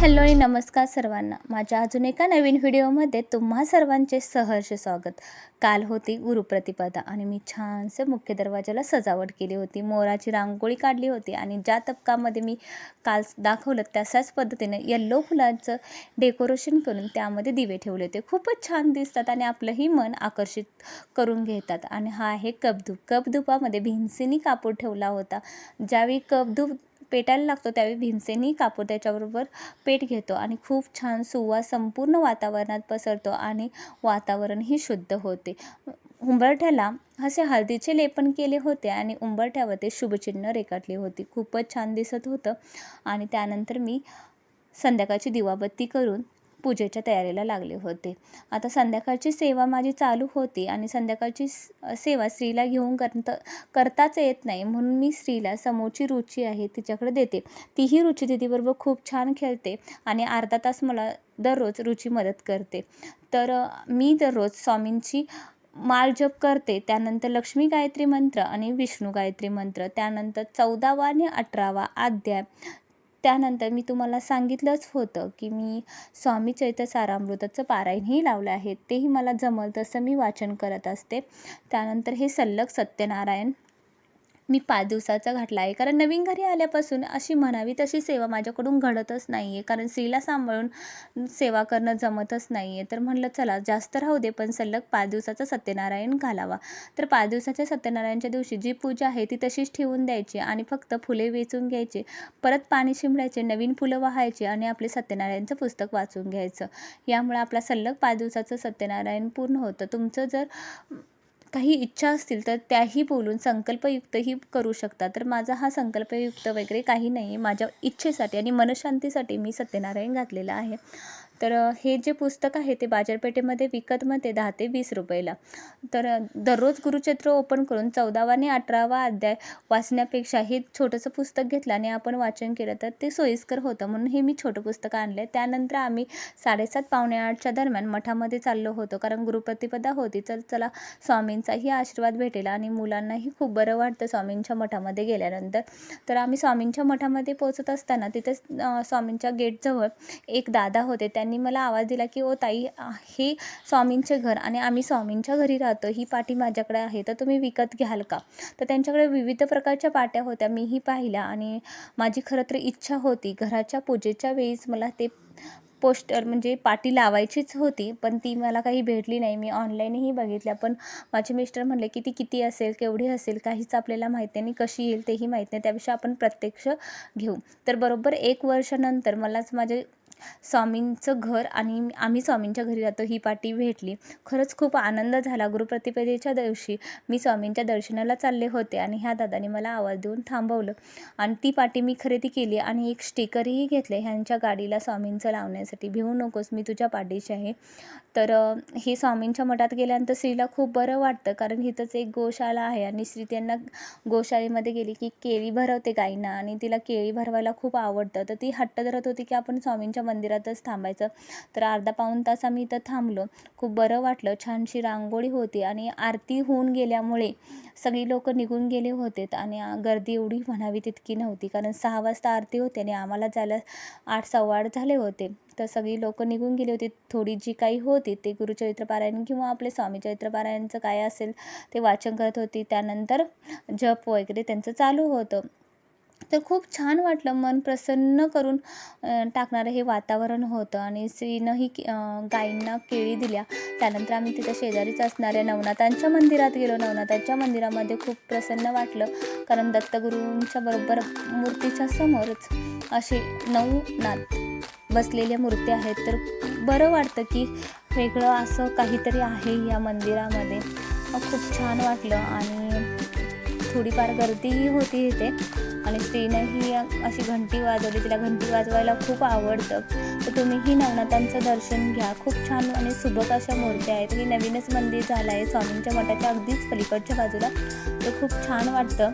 Hello आणि नमस्कार सर्वांना. माझ्या अजून एका नवीन व्हिडिओमध्ये तुम्हा सर्वांचे सहर्ष स्वागत. काल होती गुरुप्रतिपदा आणि मी छानसं मुख्य दरवाजाला सजावट केली होती. मोराची रांगोळी काढली होती आणि ज्या तबकामध्ये मी काल दाखवलं तशाच पद्धतीने येल्लो फुलांचं डेकोरेशन करून त्यामध्ये दिवे ठेवले होते. खूपच छान दिसतात आणि आपलंही मन आकर्षित करून घेतात. आणि हा आहे कपधूप कपधुपामध्ये भिंसीनी कापूर ठेवला होता. ज्यावेळी कपधूप पेटायला लागतो त्यावेळी भीमसेनी कापूर त्याच्याबरोबर पेट घेतो आणि खूप छान सुवास संपूर्ण वातावरणात पसरतो आणि वातावरणही शुद्ध होते. उंबरठ्याला असे हळदीचे लेपन केले होते आणि उंबरठ्यावर ते शुभचिन्ह रेखाटली होती. खूपच छान दिसत होतं आणि त्यानंतर मी संध्याकाळची दिवाबत्ती करून पूजेच्या तयारीला लागले होते. आता संध्याकाळची सेवा माझी चालू होती आणि संध्याकाळची सेवा स्त्रीला घेऊन करता करताच येत नाही. म्हणून मी स्त्रीला समोरची रुची आहे तिच्याकडे देते. तीही रुची दिदीबरोबर खूप छान खेळते आणि अर्धा तास मला दररोज रुची मदत करते. तर मी दररोज स्वामींची माळ जप करते. त्यानंतर लक्ष्मी गायत्री मंत्र आणि विष्णू गायत्री मंत्र. त्यानंतर चौदावा आणि अठरावा अध्याय त्यानंतर मी तुम्हाला सांगितलंच होतं की मी स्वामी चैत्र सारामृताचं पारायणही लावलं आहे. तेही मला जमल तसं मी वाचन करत असते. त्यानंतर हे सल्लग सत्यनारायण मी पाच दिवसाचा घातला आहे. कारण नवीन घरी आल्यापासून अशी म्हणावी तशी सेवा माझ्याकडून घडतच नाही आहे कारण स्त्रीला सांभाळून सेवा करणं जमतच नाही आहे तर म्हणलं चला जास्त राहू दे पण सलग पाच दिवसाचा सत्यनारायण घालावा. तर पाच दिवसाच्या सत्यनारायणच्या दिवशी जी पूजा आहे ती तशीच ठेवून द्यायची आणि फक्त फुले वेचून घ्यायचे. परत पाणी शिंपडायचे नवीन फुलं वाहायचे आणि आपले सत्यनारायणचं पुस्तक वाचून घ्यायचं. यामुळे आपला सलग पाच दिवसाचं सत्यनारायण पूर्ण होतं. तुमचं जर काही इच्छा असतील तर त्याही बोलून संकल्पयुक्तही करू शकता. तर माझा हा संकल्पयुक्त वगैरे काही नाही आहे माझ्या इच्छेसाठी आणि मनशांतीसाठी मी सत्यनारायण घातलेला आहे. तर हे जे पुस्तक आहे ते बाजारपेठेमध्ये विकत मध्ये दहा ते वीस रुपयाला. तर दररोज गुरुचरित्र ओपन करून चौदावा आणि अठरावा अध्याय वाचण्यापेक्षा हे छोटंसं पुस्तक घेतलं आणि आपण वाचन केलं तर ते सोयीस्कर होतं. म्हणून हे मी छोटं पुस्तक आणलं आहे त्यानंतर आम्ही साडेसात पावणे आठच्या दरम्यान मठामध्ये चाललो होतो. कारण गुरुप्रतिपदा होती. तर चला स्वामींचाही आशीर्वाद भेटेल आणि मुलांनाही खूप बरं वाटतं स्वामींच्या मठामध्ये गेल्यानंतर. तर आम्ही स्वामींच्या मठामध्ये पोहोचत असताना तिथे स्वामींच्या गेटजवळ एक दादा होते. त्यांनी त्यांनी मला आवाज दिला की ओ ताई हे स्वामींचे घर आणि आम्ही स्वामींच्या घरी राहतो. ही पाटी माझ्याकडे आहे. तर तुम्ही विकत घ्याल का? तर त्यांच्याकडे विविध प्रकारच्या पाट्या होत्या. मीही पाहिल्या आणि माझी खरं तर इच्छा होती. घराच्या पूजेच्या वेळीच मला ते पोस्टर म्हणजे पाटी लावायचीच होती पण ती मला काही भेटली नाही. मी ऑनलाईनही बघितल्या पण माझे मिस्टर म्हणले की ती किती असेल केवढी असेल काहीच आपल्याला माहीत नाही. आणि कशी येईल तेही माहीत नाही. त्यापेक्षा आपण प्रत्यक्ष घेऊ. तर बरोबर एक वर्षानंतर मलाच माझे स्वामींचं घर आणि आम्ही स्वामींच्या घरी जातो ही पाटी भेटली. खरंच खूप आनंद झाला. गुरुप्रतिपदेच्या दिवशी मी स्वामींच्या दर्शनाला चालले होते आणि ह्या दादाने मला आवाज देऊन थांबवलं. आणि ती पाटी मी खरेदी केली आणि एक स्टिकरही घेतले. ह्यांच्या गाडीला स्वामींचं लावण्यासाठी भिवू नकोस मी तुझ्या पाठीशी आहे. तर हे स्वामींच्या मठात गेल्यानंतर स्त्रीला खूप बरं वाटतं कारण इथंच एक गोशाला आहे आणि स्त्री त्यांना गोशाळेमध्ये गेली की केळी भरवते गाईंना आणि तिला केळी भरवायला खूप आवडतं. तर ती हट्ट धरत होती की आपण स्वामींच्या मंदिरातच थांबायचं. तर अर्धा पाऊण तास आम्ही इथं थांबलो. खूप बरं वाटलं. छानशी रांगोळी होती आणि आरती होऊन गेल्यामुळे सगळी लोक निघून गेले होते. आणि गर्दी एवढी म्हणावी तितकी नव्हती. कारण सहा वाजता आरती होते आणि आम्हाला जायला आठ सव्वा आठ झाले होते. तर सगळी लोक निघून गेली होती. थोडी जी काही होती ते गुरुचरित्रपारायण किंवा आपले स्वामी चरित्रपारायणचं काय असेल ते वाचन करत होती. त्यानंतर जप वगैरे त्यांचं चालू होतं. तर खूप छान वाटलं मन प्रसन्न करून टाकणारं हे वातावरण होतं आणि स्त्रीनंही गाईंना केळी दिल्या. त्यानंतर आम्ही तिथं शेजारीच असणाऱ्या नवनाथांच्या मंदिरात गेलो. नवनाथांच्या मंदिरामध्ये खूप प्रसन्न वाटलं. कारण दत्तगुरूंच्या बरोबर मूर्तीच्या समोरच असे नऊ नाथ बसलेल्या मूर्ती आहेत. तर बरं वाटतं की वेगळं असं काहीतरी आहे या मंदिरामध्ये. खूप छान वाटलं आणि थोडीफार गर्दीही होती इथे. आणि स्त्रीनंही अशी घंटी वाजवली तिला घंटी वाजवायला खूप आवडतं. तर तुम्हीही नवनाथांचं दर्शन घ्या. खूप छान आणि सुबक अशा मूर्त्या आहेत. ही नवीनच मंदिर झालं आहे. स्वामींच्या मठाच्या अगदीच पलीकडच्या बाजूला. तर खूप छान वाटतं.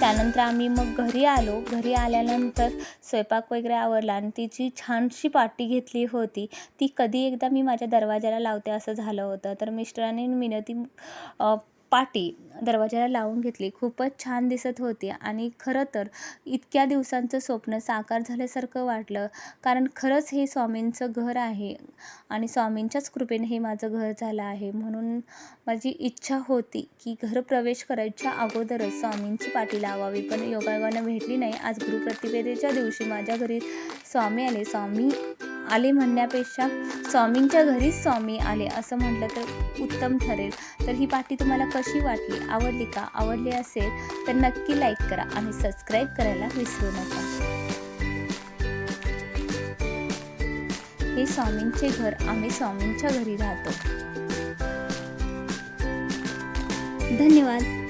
त्यानंतर आम्ही मग घरी आलो. घरी आल्यानंतर स्वयंपाक वगैरे आवरला आणि तिची छानशी पाटी घेतली होती. ती कधी एकदा मी माझ्या दरवाजाला लावते असं झालं होतं. तर मिस्टरांनी मिनती पाटी दरवाजाला लावून घेतली. खूपच छान दिसत होती आणि खरं तर इतक्या दिवसांचं स्वप्न साकार झाल्यासारखं वाटलं. कारण खरंच हे स्वामींचं घर आहे आणि स्वामींच्याच कृपेने हे माझं घर झालं आहे. म्हणून माझी इच्छा होती की घर प्रवेश करायच्या अगोदरच स्वामींची पाटी लावावी. पण योगायोगानं भेटली नाही. आज गुरुप्रतिपदेच्या दिवशी माझ्या घरी स्वामी आले. स्वामी आले म्हणण्यापेक्षा स्वामींच्या घरीच स्वामी आले असं म्हटलं तर उत्तम ठरेल. तर ही पाटी तुम्हाला कशी वाटली? आवडली का? आवडली असेल तर नक्की लाईक करा आणि सबस्क्राईब करायला विसरू नका. हे स्वामींचे घर आम्ही स्वामींच्या घरी राहतो. धन्यवाद.